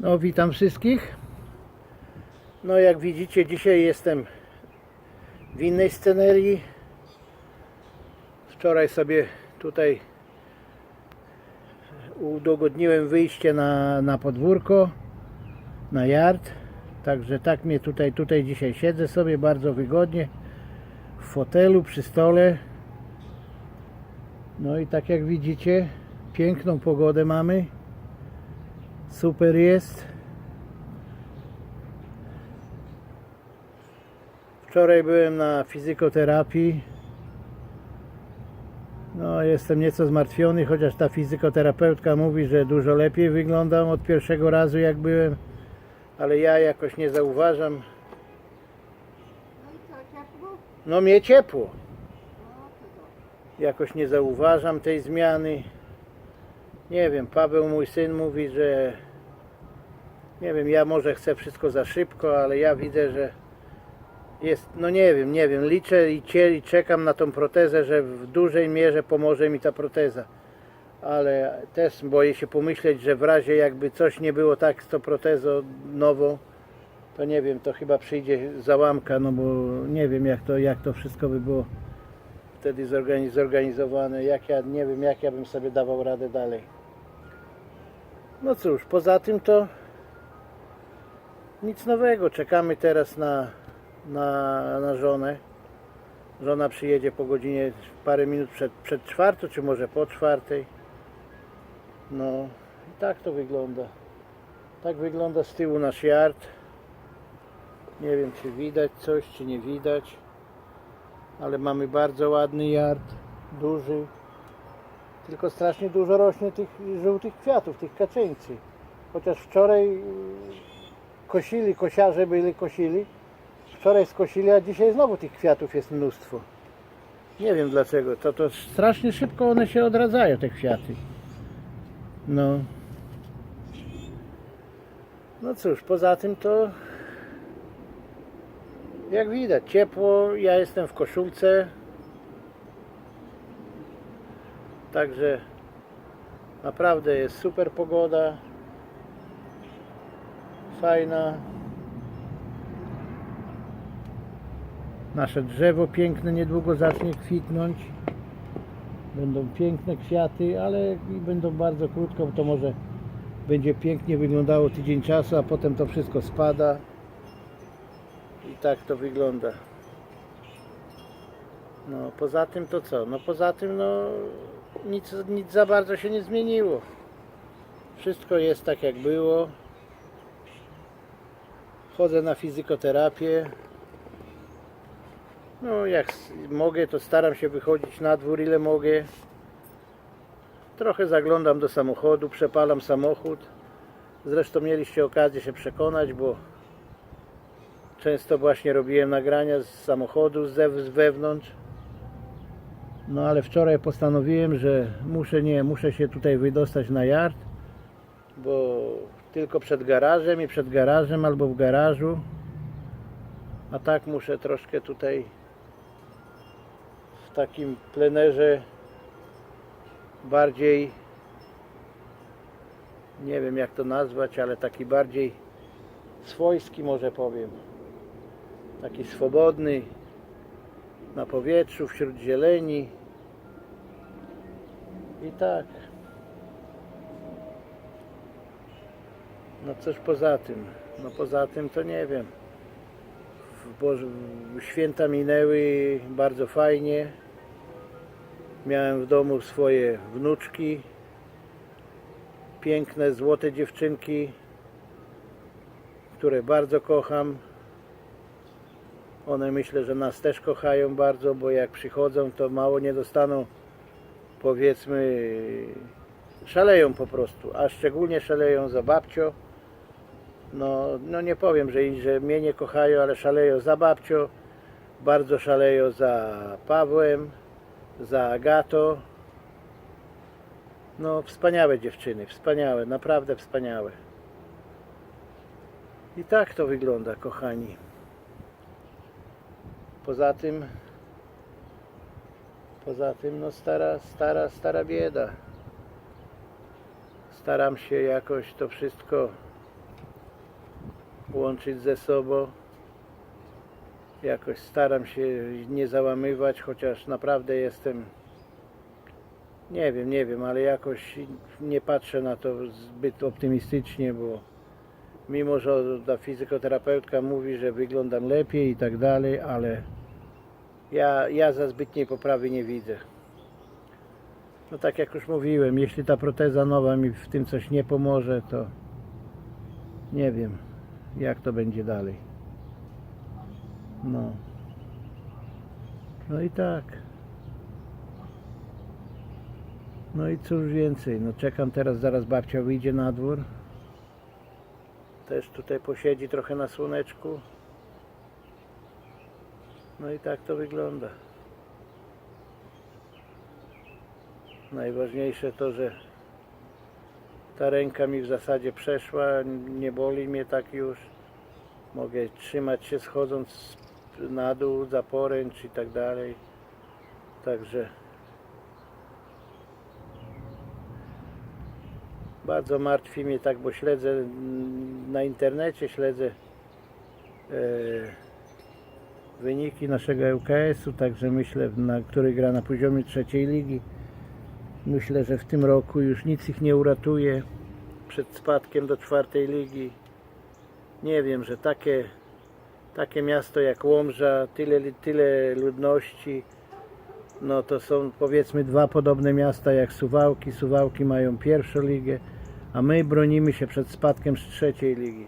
No, witam wszystkich. No, jak widzicie, dzisiaj jestem w innej scenerii. Wczoraj sobie tutaj udogodniłem wyjście na, na podwórko, na yard. Także tak mnie tutaj, tutaj dzisiaj siedzę sobie bardzo wygodnie w fotelu, przy stole. No i tak jak widzicie, piękną pogodę mamy. Super jest. Wczoraj byłem na fizykoterapii. No, jestem nieco zmartwiony, chociaż ta fizykoterapeutka mówi, że dużo lepiej wyglądam od pierwszego razu jak byłem, ale ja jakoś nie zauważam. No mnie ciepło. Jakoś nie zauważam tej zmiany. Nie wiem, Paweł, mój syn mówi, że nie wiem, ja może chcę wszystko za szybko, ale ja widzę, że jest, no nie wiem, nie wiem, liczę i, cie, i czekam na tą protezę, że w dużej mierze pomoże mi ta proteza. Ale też boję się pomyśleć, że w razie jakby coś nie było tak z tą protezą nową, to nie wiem, to chyba przyjdzie załamka, no bo nie wiem jak to, jak to wszystko by było wtedy zorganiz- zorganizowane, jak ja nie wiem, jak ja bym sobie dawał radę dalej. No cóż, poza tym to nic nowego. Czekamy teraz na, na, na żonę. Żona przyjedzie po godzinie parę minut przed, przed czwartą, czy może po czwartej. No i tak to wygląda. Tak wygląda z tyłu nasz yard. Nie wiem, czy widać coś, czy nie widać ale mamy bardzo ładny yard, duży. Tylko strasznie dużo rośnie tych żółtych kwiatów, tych kaczyńcy. Chociaż wczoraj kosili, kosiarze byli, kosili. Wczoraj skosili, a dzisiaj znowu tych kwiatów jest mnóstwo. Nie wiem dlaczego. To, to strasznie szybko one się odradzają, te kwiaty. No. No cóż, poza tym to jak widać, ciepło, ja jestem w koszulce. Także naprawdę jest super pogoda. Fajna. Nasze drzewo piękne niedługo zacznie kwitnąć. Będą piękne kwiaty, ale będą bardzo krótko, to może będzie pięknie wyglądało tydzień czasu, a potem to wszystko spada. I tak to wygląda. No poza tym to co? No poza tym no nic, nic za bardzo się nie zmieniło. Wszystko jest tak jak było. Chodzę na fizykoterapię. No jak mogę to staram się wychodzić na dwór ile mogę. Trochę zaglądam do samochodu, przepalam samochód. Zresztą mieliście okazję się przekonać, bo Często właśnie robiłem nagrania z samochodu z, wewnątrz. No ale wczoraj postanowiłem, że muszę nie, muszę się tutaj wydostać na yard, bo tylko przed garażem i przed garażem albo w garażu. A tak muszę troszkę tutaj w takim plenerze bardziej nie wiem jak to nazwać, ale taki bardziej swojski może powiem. Taki swobodny na powietrzu, wśród zieleni. I tak no coś poza tym. No poza tym to nie wiem. Święta minęły bardzo fajnie. Miałem w domu swoje wnuczki. Piękne, złote dziewczynki które bardzo kocham. One myślę, że nas też kochają bardzo, bo jak przychodzą, to mało nie dostaną, powiedzmy, szaleją po prostu, a szczególnie szaleją za babcio. No, no nie powiem, że, że mnie nie kochają, ale szaleją za babcio, bardzo szaleją za Pawłem, za Agato. No, wspaniałe dziewczyny, wspaniałe, naprawdę wspaniałe. I tak to wygląda, kochani. Poza tym, poza tym, no stara, stara, stara bieda. Staram się jakoś to wszystko łączyć ze sobą. Jakoś staram się nie załamywać, chociaż naprawdę jestem nie wiem, nie wiem, ale jakoś nie patrzę na to zbyt optymistycznie, bo mimo, że ta fizykoterapeutka mówi, że wyglądam lepiej i tak dalej, ale ja, ja za zbytniej poprawy nie widzę. No tak jak już mówiłem, jeśli ta proteza nowa mi w tym coś nie pomoże, to nie wiem, jak to będzie dalej. No. No i tak. No i cóż więcej, no czekam teraz, zaraz babcia wyjdzie na dwór. Też tutaj posiedzi trochę na słoneczku. No i tak to wygląda. Najważniejsze to, że ta ręka mi w zasadzie przeszła, nie boli mnie tak już. Mogę trzymać się schodząc na dół za poręcz i tak dalej. Także bardzo martwi mnie tak, bo śledzę na internecie, śledzę e, wyniki naszego ŁKS-u, także myślę, na, który gra na poziomie trzeciej ligi. Myślę, że w tym roku już nic ich nie uratuje przed spadkiem do czwartej ligi. Nie wiem, że takie, takie miasto jak Łomża, tyle, tyle ludności, no to są powiedzmy dwa podobne miasta jak Suwałki. Suwałki mają pierwszą ligę, a my bronimy się przed spadkiem z trzeciej ligi.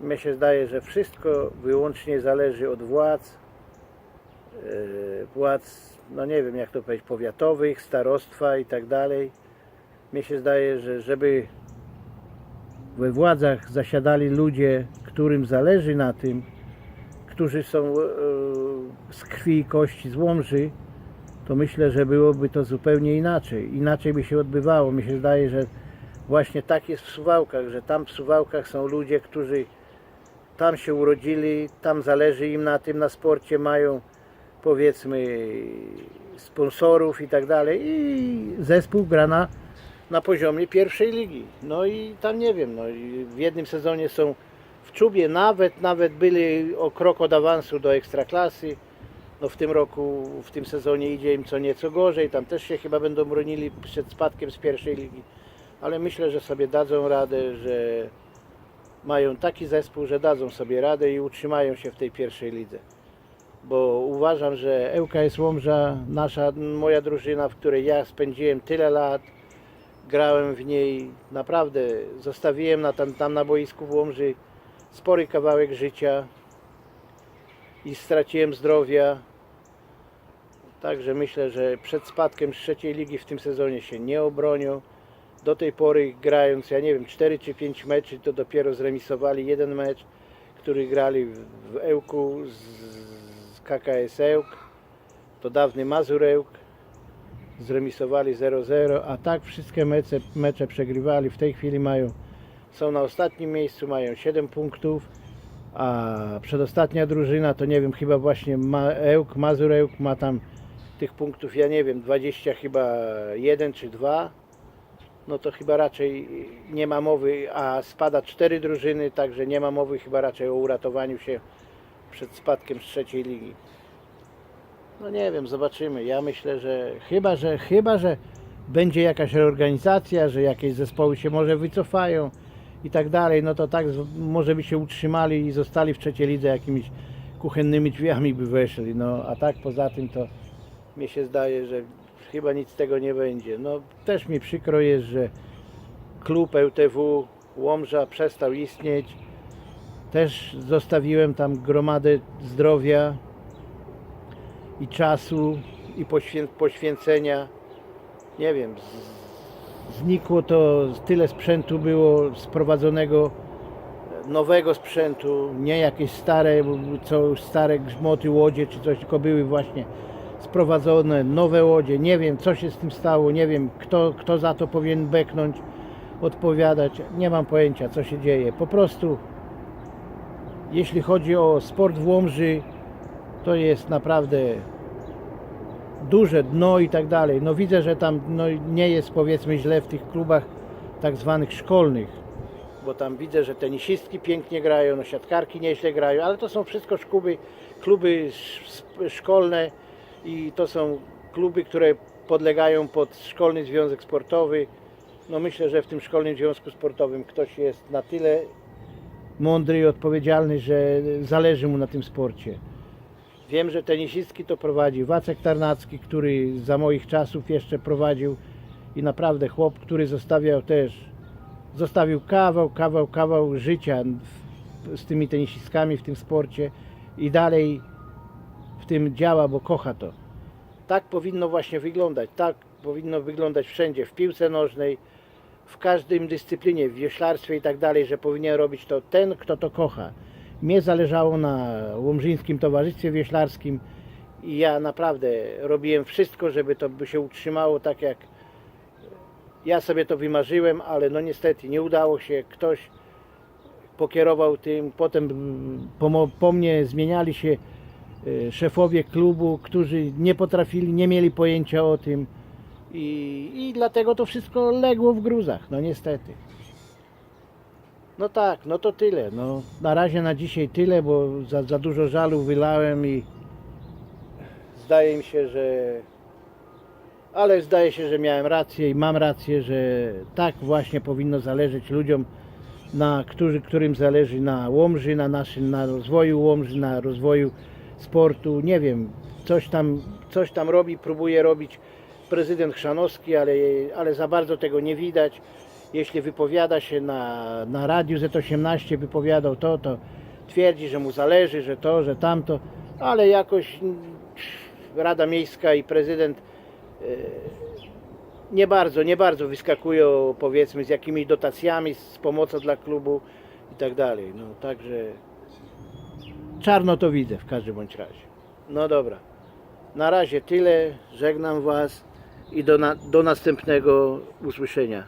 Mnie się zdaje, że wszystko wyłącznie zależy od władz, yy, władz, no nie wiem jak to powiedzieć, powiatowych, starostwa i tak dalej. Mnie się zdaje, że żeby we władzach zasiadali ludzie, którym zależy na tym, którzy są e, z krwi i kości z Łomży, to myślę, że byłoby to zupełnie inaczej. Inaczej by się odbywało. Mi się zdaje, że właśnie tak jest w Suwałkach, że tam w Suwałkach są ludzie, którzy tam się urodzili, tam zależy im na tym, na sporcie, mają powiedzmy sponsorów i tak dalej i zespół gra na, na poziomie pierwszej ligi. No i tam nie wiem, no w jednym sezonie są w czubie, nawet, nawet byli o krok od awansu do ekstraklasy. No w tym roku, w tym sezonie idzie im co nieco gorzej, tam też się chyba będą bronili przed spadkiem z pierwszej ligi. Ale myślę, że sobie dadzą radę, że mają taki zespół, że dadzą sobie radę i utrzymają się w tej pierwszej lidze. Bo uważam, że ŁKS Łomża, nasza, moja drużyna, w której ja spędziłem tyle lat, grałem w niej, naprawdę zostawiłem na tam, tam na boisku w Łomży spory kawałek życia i straciłem zdrowia. Także myślę, że przed spadkiem z trzeciej ligi w tym sezonie się nie obronią. Do tej pory grając, ja nie wiem, 4 czy 5 meczy, to dopiero zremisowali jeden mecz, który grali w, Ełku z, z KKS Ełk. To dawny Mazur Ełk. Zremisowali 0-0, a tak wszystkie mecze, mecze przegrywali. W tej chwili mają, są na ostatnim miejscu, mają 7 punktów. A przedostatnia drużyna to nie wiem, chyba właśnie ma, Ełk, Mazur Ełk ma tam tych punktów, ja nie wiem, 20 chyba 1 czy 2 no to chyba raczej nie ma mowy, a spada cztery drużyny, także nie ma mowy chyba raczej o uratowaniu się przed spadkiem z trzeciej ligi. No nie wiem, zobaczymy. Ja myślę, że chyba, że chyba, że będzie jakaś reorganizacja, że jakieś zespoły się może wycofają i tak dalej, no to tak może by się utrzymali i zostali w trzeciej lidze jakimiś kuchennymi drzwiami by weszli. No a tak poza tym to mnie się zdaje, że chyba nic z tego nie będzie. No też mi przykro jest, że klub ŁTW Łomża przestał istnieć. Też zostawiłem tam gromadę zdrowia i czasu i poświę- poświęcenia. Nie wiem, znikło to, tyle sprzętu było sprowadzonego, nowego sprzętu, nie jakieś stare, co stare grzmoty, łodzie czy coś, tylko były właśnie sprowadzone nowe łodzie. Nie wiem, co się z tym stało, nie wiem, kto, kto za to powinien beknąć, odpowiadać. Nie mam pojęcia, co się dzieje. Po prostu, jeśli chodzi o sport w Łomży, to jest naprawdę duże dno i tak dalej. No widzę, że tam no, nie jest powiedzmy źle w tych klubach tak zwanych szkolnych. bo tam widzę, że tenisistki pięknie grają, no siatkarki nieźle grają, ale to są wszystko szkuby, kluby sz- szkolne i to są kluby, które podlegają pod szkolny związek sportowy. No myślę, że w tym szkolnym związku sportowym ktoś jest na tyle mądry i odpowiedzialny, że zależy mu na tym sporcie. Wiem, że tenisistki to prowadzi Wacek Tarnacki, który za moich czasów jeszcze prowadził i naprawdę chłop, który zostawiał też, zostawił kawał, kawał, kawał życia z tymi tenisistkami w tym sporcie i dalej w tym działa, bo kocha to. Tak powinno właśnie wyglądać, tak powinno wyglądać wszędzie, w piłce nożnej, w każdym dyscyplinie, w wioślarstwie i tak dalej, że powinien robić to ten, kto to kocha. Mnie zależało na Łomżyńskim Towarzystwie Wioślarskim i ja naprawdę robiłem wszystko, żeby to by się utrzymało tak jak ja sobie to wymarzyłem, ale no niestety nie udało się. Ktoś pokierował tym, potem po, po mnie zmieniali się e, szefowie klubu, którzy nie potrafili, nie mieli pojęcia o tym i, i dlatego to wszystko legło w gruzach, no niestety. No tak, no to tyle. No, na razie na dzisiaj tyle, bo za, za dużo żalu wylałem i zdaje mi się, że. Ale zdaje się, że miałem rację i mam rację, że tak właśnie powinno zależeć ludziom, na którzy, którym zależy na Łomży, na naszym, na rozwoju Łomży, na rozwoju sportu. Nie wiem, coś tam, coś tam robi, próbuje robić prezydent Chrzanowski, ale, ale za bardzo tego nie widać. Jeśli wypowiada się na, na radiu Z18, wypowiadał to, to twierdzi, że mu zależy, że to, że tamto, ale jakoś Rada Miejska i prezydent e, nie bardzo, nie bardzo wyskakują powiedzmy z jakimiś dotacjami, z pomocą dla klubu i tak dalej. No także czarno to widzę w każdym bądź razie. No dobra. Na razie tyle. Żegnam Was i do, na, do następnego usłyszenia.